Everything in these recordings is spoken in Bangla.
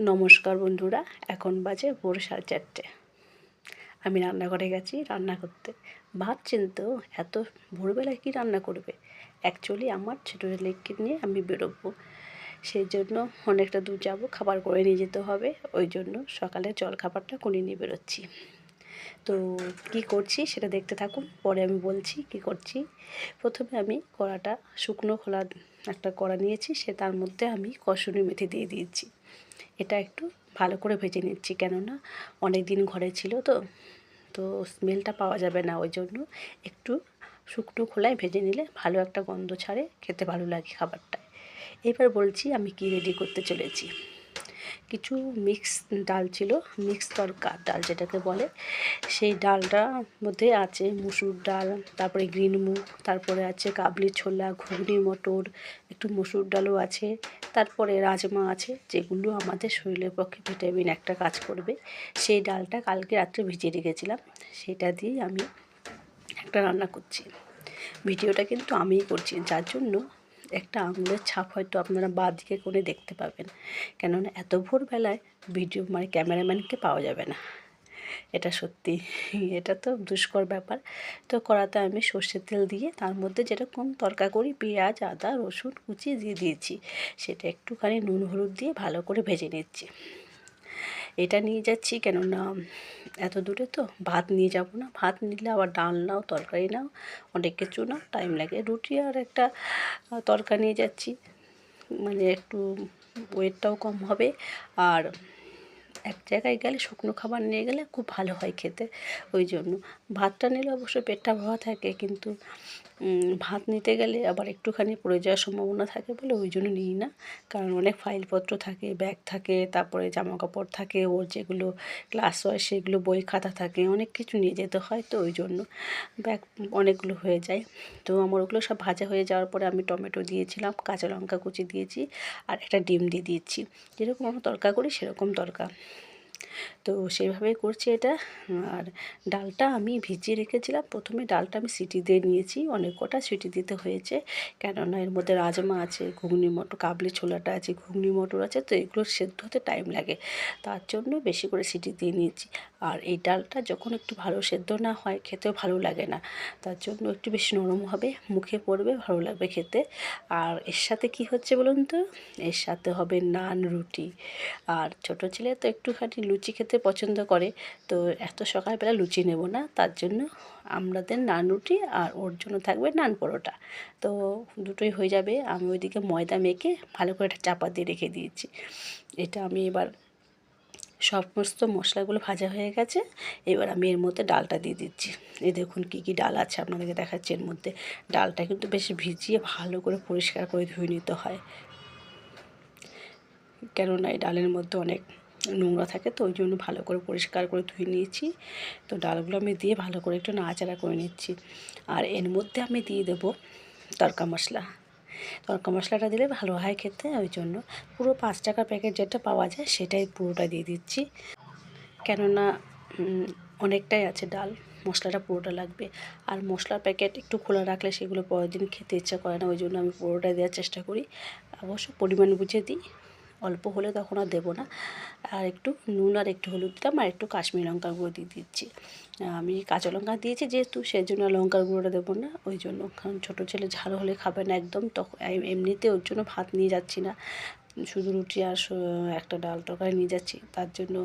নমস্কার বন্ধুরা, এখন বাজে ভোর সাড়ে চারটে। আমি রান্নাঘরে গেছি রান্না করতে। ভাবছেন তো, এত ভোরবেলায় কি রান্না করবে? অ্যাকচুয়ালি আমার ছোটো ছেলেকে নিয়ে আমি বেরোবো। সেই জন্য অনেকটা দূর যাব, খাবার করে নিয়ে যেতে হবে। ওই জন্য সকালে জল খাবারটা করে নিয়ে বেরোচ্ছি। তো কি করছি সেটা দেখতে থাকুন, পরে আমি বলছি কি করছি। প্রথমে আমি কড়াটা শুকনো খোলা একটা কড়া নিয়েছি, সে তার মধ্যে আমি কসুরি মেথি দিয়ে দিয়েছি। এটা একটু ভালো করে ভেজে নিচ্ছি। কেননা অনেক দিন ঘরে ছিল তো তো স্মেলটা পাওয়া যাবে না ওই জন্য একটু শুকনো খোলায় ভেজে নিলে ভালো একটা গন্ধ ছাড়ে, খেতে ভালো লাগে খাবারটা এবার বলছি আমি কি রেডি করতে চলেছি। কিছু মিক্স ডাল ছিল মিক্স তরকা ডাল যেটাকে বলে। সেই ডালটার মধ্যে আছে মুসুর ডাল, তারপরে গ্রিন মুগ, তারপরে আছে কাবলি ছোলা, ঘুগনি, মটর, একটু মুসুর ডালও আছে, তারপরে রাজমা আছে, যেগুলো আমাদের শরীরের পক্ষে ভিটামিন একটা কাজ করবে। সেই ডালটা কালকে রাত্রে ভিজিয়ে রেখেছিলাম, সেটা দিয়ে আমি একটা রান্না করছি। ভিডিওটা কিন্তু আমিই করছি, যার জন্য একটা আঙুলের ছাপ হয়তো আপনারা বাঁ দিকে করে দেখতে পাবেন। কেননা এত ভোরবেলায় ভিডিও মানে ক্যামেরাম্যানকে পাওয়া যাবে না। এটা সত্যি, এটা তো দুষ্কর ব্যাপার। তো কড়াতে আমি সর্ষের তেল দিয়ে তার মধ্যে যেরকম তরকা করি, পেঁয়াজ, আদা, রসুন কুচি দিয়ে দিয়েছি। সেটা একটুখানি নুন হলুদ দিয়ে ভালো করে ভেজে নিচ্ছি। এটা নিয়ে যাচ্ছি কেননা, এত দূরে তো ভাত নিয়ে যাব না। ভাত নিলে আবার ডাল নাও, তরকারি নাও, অনেক কিছু নাও টাইম লাগে। রুটি আর একটা তরকা নিয়ে যাচ্ছি। মানে একটু ওয়েটটাও কম হবে। আর এক জায়গায় গেলে শুকনো খাবার নিয়ে গেলে খুব ভালো হয় খেতে। ওই জন্য। ভাতটা নিলে অবশ্য পেটটা ভরা থাকে, কিন্তু ভাত নিতে গেলে আবার একটুখানি পড়ে যাওয়ার সম্ভাবনা থাকে বলে ওই জন্য নিই না। কারণ অনেক ফাইলপত্র থাকে, ব্যাগ থাকে, তারপরে জামা কাপড় থাকে, ওর যেগুলো ক্লাস হয় সেগুলো বই খাতা থাকে, অনেক কিছু নিয়ে যেতে হয় তো ওই জন্য। ব্যাগ অনেকগুলো হয়ে যায়। তো আমার ওগুলো সব ভাজা হয়ে যাওয়ার পরে আমি টমেটো দিয়েছিলাম, কাঁচা লঙ্কা কুচি দিয়েছি আর একটা ডিম দিয়ে দিয়েছি। যেরকম আমরা তরকা করি সেরকম তরকা। তো সেইভাবেই করছি এটা। আর ডালটা আমি ভিজিয়ে রেখেছিলাম। প্রথমে ডালটা আমি সিটি দিয়ে নিয়েছি। অনেক কটা সিটি দিতে হয়েছে। কেননা এর মধ্যে রাজমা আছে, ঘুগনি মটর কাবলি ছোলাটা আছে, ঘুগনি মটর আছে, তো এগুলো সেদ্ধ হতে টাইম লাগে। তার জন্য বেশি করে সিটি দিয়ে নিয়েছি। আর এই ডালটা যখন একটু ভালো সেদ্ধ না হয়, খেতেও ভালো লাগে না। তার জন্য একটু বেশি নরম হবে, মুখে পড়বে, ভালো লাগবে খেতে। আর এর সাথে কি হচ্ছে বলুন তো? এর সাথে হবে নান রুটি। আর ছোটো ছেলে তো একটুখানি লুচি খেতে পছন্দ করে, তো এত সকালবেলা লুচি নেব না, তার জন্য আমাদের নান রুটি আর ওর জন্য থাকবে নান পরোটা। তো দুটোই হয়ে যাবে, আমি ওইদিকে ময়দা মেখে ভালো করে একটা চাপা দিয়ে রেখে দিয়েছি। এটা আমি এবার সমস্ত মশলাগুলো ভাজা হয়ে গেছে, এবার আমি এর মধ্যে ডালটা দিয়ে দিচ্ছি। এই দেখুন কী কী ডাল আছে আপনাদেরকে দেখাচ্ছি এর মধ্যে। ডালটা কিন্তু বেশ ভিজিয়ে ভালো করে পরিষ্কার করে ধুয়ে নিতে হয়। কেননা এই ডালের মধ্যে অনেক নোংরা থাকে, তো ওই জন্য ভালো করে পরিষ্কার করে ধুয়ে নিয়েছি। তো ডালগুলো আমি দিয়ে ভালো করে একটু নাড়াচাড়া করে নিচ্ছি। আর এর মধ্যে আমি দিয়ে দেবো তরকা মশলা। তরকা মশলাটা দিলে ভালো হয় খেতে, ওই জন্য পুরো পাঁচ টাকার প্যাকেট যেটা পাওয়া যায় সেটাই পুরোটা দিয়ে দিচ্ছি। কেননা অনেকটাই আছে ডাল, মশলাটা পুরোটা লাগবে। আর মশলার প্যাকেট একটু খোলা রাখলে সেগুলো পরের দিন খেতে ইচ্ছা করে না, ওই জন্য আমি পুরোটা দেওয়ার চেষ্টা করি। অবশ্য পরিমাণ বুঝে দিই অল্প হলে তখন আর দেবো না। আর একটু নুন আর একটু হলুদ দিলাম আর একটু কাশ্মীর লঙ্কার গুঁড়ো দিয়ে দিচ্ছি। আমি কাঁচা লঙ্কা দিয়েছি যেহেতু সেই জন্য লঙ্কার গুঁড়োটা দেবো না। ওই জন্য, কারণ ছোটো ছেলে ঝাল হলে খাবে না একদম তখন এমনিতে ওর জন্য ভাত নিয়ে যাচ্ছি না। শুধু রুটি আর একটা ডাল তরকারি নিয়ে যাচ্ছি। তার জন্য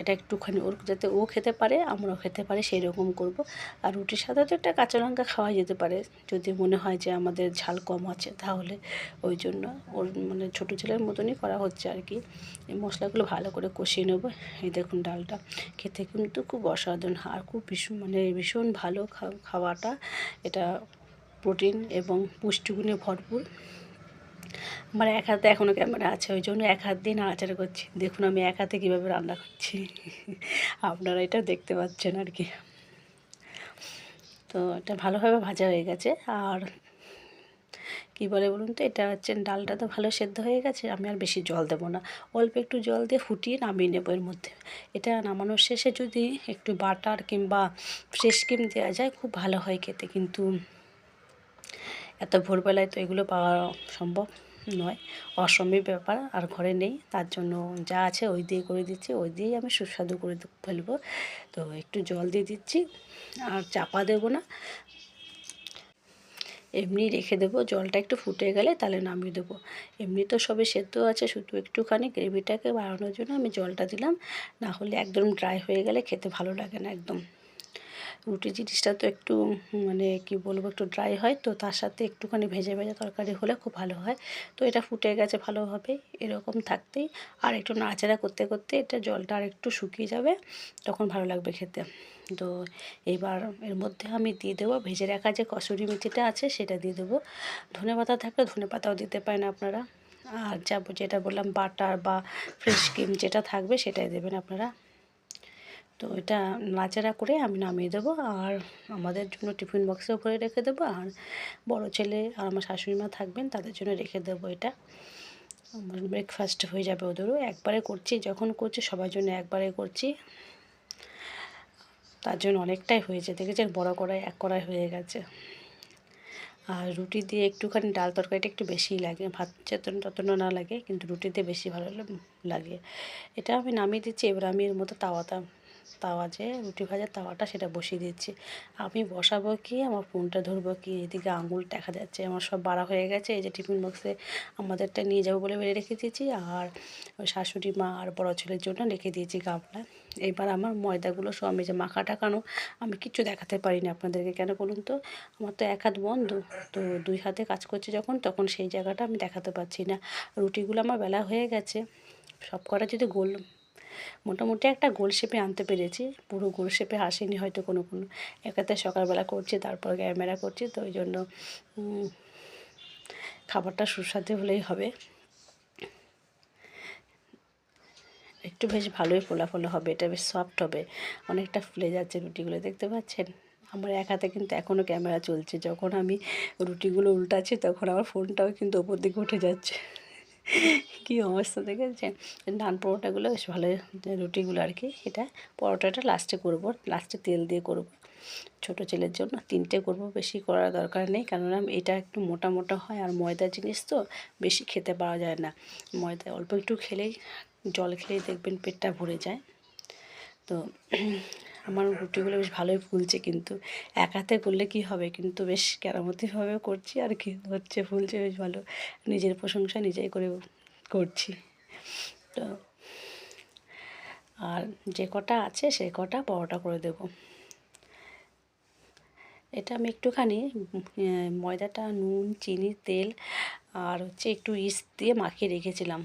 এটা একটুখানি ওর, যাতে ও খেতে পারে, আমরাও খেতে পারি সেই রকম করব। আর রুটির সাথে তো একটা কাঁচা লঙ্কা খাওয়া যেতে পারে। যদি মনে হয় যে আমাদের ঝাল কম আছে, তাহলে ওই জন্য ওর মানে ছোটো ছেলের মতনই করা হচ্ছে আর কি। এই মশলাগুলো ভালো করে কষিয়ে নেব। এই দেখুন ডালটা। খেতে কিন্তু খুব অসাধারণ আর খুব ভীষণ মানে ভীষণ ভালো খাওয়াটা। এটা প্রোটিন এবং পুষ্টিগুণে ভরপুর। আমার এক হাতে এখনও ক্যামেরা আছে, ওই জন্য এক হাত দিয়ে নাড়াচাড়া করছি। দেখুন আমি এক হাতে কীভাবে রান্না করছি। আপনারা এটা দেখতে পাচ্ছেন আর কি। তো এটা ভালোভাবে ভাজা হয়ে গেছে। আর কী বলে বলুন তো, এটা হচ্ছে ডালটা তো ভালো সেদ্ধ হয়ে গেছে, আমি আর বেশি জল দেবো না। অল্প একটু জল দিয়ে ফুটিয়ে নামিয়ে নেব এর মধ্যে। এটা নামানোর শেষে যদি একটু বাটার কিংবা ফ্রেশ ক্রিম দেওয়া যায়, খুব ভালো হয় খেতে। কিন্তু এত ভোরবেলায় তো এগুলো পাওয়া সম্ভব। নয় অসময় ব্যাপার, আর ঘরে নেই, তার জন্য যা আছে ওই দিয়ে করে দিচ্ছি, ওই দিয়েই আমি সুস্বাদু করে ফেলব। তো একটু জল দিয়ে দিচ্ছি, আর চাপা দেবো না। এমনি রেখে দেবো, জলটা একটু ফুটে গেলে তাহলে নামিয়ে দেবো। এমনি তো সবে সেদ্ধ আছে, শুধু একটুখানি গ্রেভিটাকে বাড়ানোর জন্য আমি জলটা দিলাম, না হলে একদম ড্রাই হয়ে গেলে খেতে ভালো লাগে না একদম। রুটি জিনিসটা তো একটু মানে কি বলব, একটু ড্রাই হয়, তো তার সাথে একটুখানি ভেজে ভেজে তরকারি হলে খুব ভালো হয়। তো এটা ফুটে গেছে ভালোভাবে, এরকম থাকতেই। আর একটু নাড়াচাড়া করতে করতে এটা জলটা আর একটু শুকিয়ে যাবে, তখন ভালো লাগবে খেতে। তো এবার এর মধ্যে আমি দিয়ে দেবো, ভেজে রাখা যে কসুরি মেথিটা আছে সেটা দিয়ে দেবো। ধনে পাতা থাকলে ধনে পাতাও দিতে পারেন আপনারা। আর যা যেটা বললাম, বাটার বা ফ্রেশ ক্রিম যেটা থাকবে সেটাই দেবেন আপনারা। তো এটা নাচাড়া করে আমি নামিয়ে দেবো আর আমাদের জন্য টিফিন বক্সেও ভরে রেখে দেবো আর বড় ছেলে আর আমার শাশুড়ি মা থাকবেন তাদের জন্য রেখে দেবো এটা। আমার ব্রেকফাস্ট হয়ে যাবে ওদেরও। একবারে করছি, যখন করছি সবার জন্য একবারে করছি। তার জন্য অনেকটাই হয়েছে, দেখেছেন? বড় কড়াই, এক কড়াই হয়ে গেছে। আর রুটি দিয়ে একটুখানি ডাল তরকারিটা একটু বেশিই লাগে, ভাত চেতন ততন না লাগে, কিন্তু রুটিতে বেশি ভালো লাগে। এটা আমি নামিয়ে দিচ্ছি, এবার আমি এর মতো তাওয়াটা তাওয়া যে রুটি ভাজার তাওয়াটা সেটা বসিয়ে দিচ্ছি আমি বসাবো কি, আমার ফোনটা ধরবো কি, এদিকে আঙুল দেখা যাচ্ছে, আমার সব বাড়া হয়ে গেছে, এই যে টিফিন বক্সে আমাদেরটা নিয়ে যাব বলে বেড়ে রেখে দিয়েছি, আর ওই শাশুড়ি মা আর বড় ছেলের জন্য রেখে দিয়েছি গামলায় এবার আমার ময়দাগুলো সব আমি যে মাখা টাকানো আমি কিচ্ছু দেখাতে পারিনি আপনাদেরকে, কেন বলুন তো? আমার তো এক হাত বন্ধ, তো দুই হাতে কাজ করছে যখন, তখন সেই জায়গাটা আমি দেখাতে পারছি না। রুটিগুলো আমার বেলা হয়ে গেছে, সব কটা যদি গোল মোটামুটি একটা গোল শেপে আনতে পেরেছি। পুরো গোল শেপে আসেনি হয়তো কোনো কোনো। একাতে সকালবেলা করছি, তারপর ক্যামেরা করছি, তো ওই জন্য খাবারটা সুস্বাদু হলেই হবে। একটু বেশ ভালোই ফোলা ফোলা হবে, এটা বেশ সফট হবে। অনেকটা ফুলে যাচ্ছে রুটিগুলো, দেখতে পাচ্ছেন? আমার এক হাতে কিন্তু এখনও ক্যামেরা চলছে, যখন আমি রুটিগুলো উল্টাচ্ছি তখন আমার ফোনটাও কিন্তু ওপর দিকে উঠে যাচ্ছে। কী অবস্থা দেখেছেন? নান পরোটাগুলো বেশ ভালো, রুটিগুলো আর কি। এটা পরোটাটা লাস্টে করব লাস্টে তেল দিয়ে করব। ছোট ছেলের জন্য তিনটে করব, বেশি করার দরকার নেই। কেননা এটা একটু মোটা মোটা হয় আর ময়দা জিনিস তো বেশি খেতে পাওয়া যায় না। ময়দা অল্প একটু খেলেই, জল খেলেই দেখবেন পেটটা ভরে যায়। তো আমার রুটিগুলো বেশ ভালোই ফুলছে কিন্তু এক হাতে করলে কি হবে? কিন্তু বেশ কেরামতিভাবে করছি আর কি হচ্ছে, ফুলছে বেশ ভালো। নিজের প্রশংসা নিজেই করে করছি। তো আর যে কটা আছে সে কটা পরোটা করে দেব। এটা আমি একটুখানি ময়দাটা, নুন, চিনি, তেল আর হচ্ছে একটু ইস্ট দিয়ে মাখিয়ে রেখেছিলাম।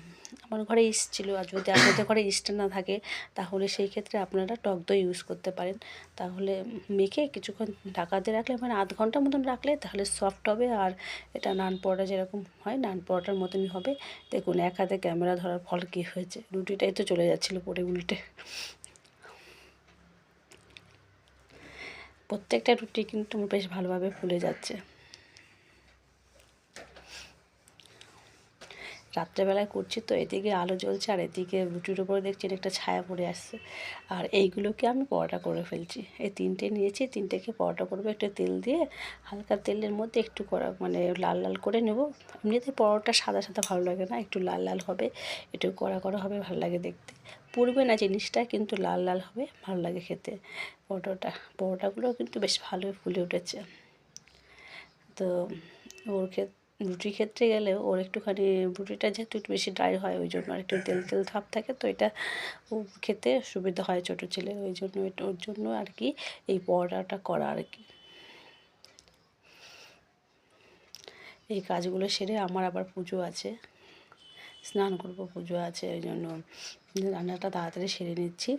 আমার ঘরে ইস্ট ছিল আর যদি আপনাদের ঘরে ইস্ট না থাকে, তাহলে সেই ক্ষেত্রে আপনারা টক দই ইউজ করতে পারেন। তাহলে মেখে কিছুক্ষণ ঢাকা দিয়ে রাখলে মানে আধ ঘণ্টা মতন রাখলে তাহলে সফট হবে আর এটা নান পরোটা যেরকম হয়, নান পরোটার মতনই হবে। দেখুন, এক হাতে ক্যামেরা ধরার ফল কী হয়েছে? রুটিটাই তো চলে যাচ্ছিল পরে উল্টে। প্রত্যেকটা রুটি কিন্তু বেশ ভালোভাবে ফুলে যাচ্ছে। রাত্রেবেলায় করছি তো, এদিকে আলো জ্বলছে আর এদিকে রুটির উপরে দেখছি একটা ছায়া পড়ে আসছে। আর এইগুলোকে আমি পরোটা করে ফেলছি। এই তিনটে নিয়েছি, তিনটেকে পরোটা করব, একটু তেল দিয়ে হালকা তেলের মধ্যে একটু করা মানে লাল লাল করে নেব। এমনিতে পরোটা সাদা সাদা ভালো লাগে না, একটু লাল লাল হবে, একটু কড়া করা হবে, ভালো লাগে দেখতে। পুড়বে না জিনিসটা, কিন্তু লাল লাল হবে, ভালো লাগে খেতে। পরোটাটা পরোটাগুলো কিন্তু বেশ ভালোই ফুলে উঠেছে। তো ওর ক্ষেত্রে রুটি ক্ষেত্রে গেলেও ওর একটুখানি রুটিটা যেহেতু একটু বেশি ড্রাই হয়, ওই জন্য আর একটু তেল তেল ভাব থাকে, তো এটা খেতে সুবিধা হয় ছোটো ছেলে। ওই জন্য ওর জন্য আর কি এই পরোটাটা করা আর কি এই কাজগুলো সেরে আমার আবার পুজো আছে। স্নান করব, পুজো আছে, ওই জন্য রান্নাটা তাড়াতাড়ি সেরে নিচ্ছি।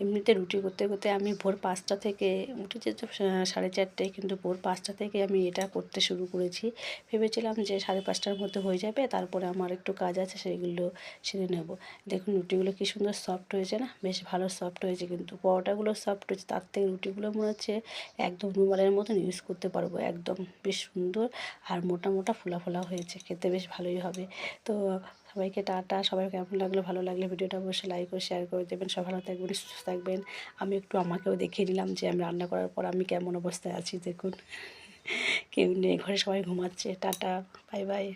এমনিতে রুটি করতে করতে আমি ভোর পাঁচটা থেকে উঠেছি তো সাড়ে চারটে কিন্তু ভোর পাঁচটা থেকে আমি এটা করতে শুরু করেছি। ভেবেছিলাম যে সাড়ে পাঁচটার মধ্যে হয়ে যাবে, তারপরে আমার একটু কাজ আছে সেইগুলো সেরে নেব। দেখুন, রুটিগুলো কী সুন্দর সফট হয়েছে না? বেশ ভালো সফট হয়েছে কিন্তু। পরোটাগুলো সফট হয়েছে, তার থেকে রুটিগুলো মনে হচ্ছে একদম রুমালের মতন ইউজ করতে পারব, একদম বেশ সুন্দর আর মোটা মোটা, ফোলা ফোলা হয়েছে। খেতে বেশ ভালোই হবে। তো সবাইকে টাটা। সবাই কেমন লাগল, ভালো লাগলে ভিডিওটা অবশ্যই লাইক ও শেয়ার করে দেবেন। সব ভালো থাকবেন, সুস্থ থাকবেন। আমি একটু আমাকেও দেখিয়ে দিলাম যে আমি রান্না করার পর আমি কেমন অবস্থায় আছি, দেখুন। কেউ নেই, ঘরে সবাই ঘুমাচ্ছে। Tata bye bye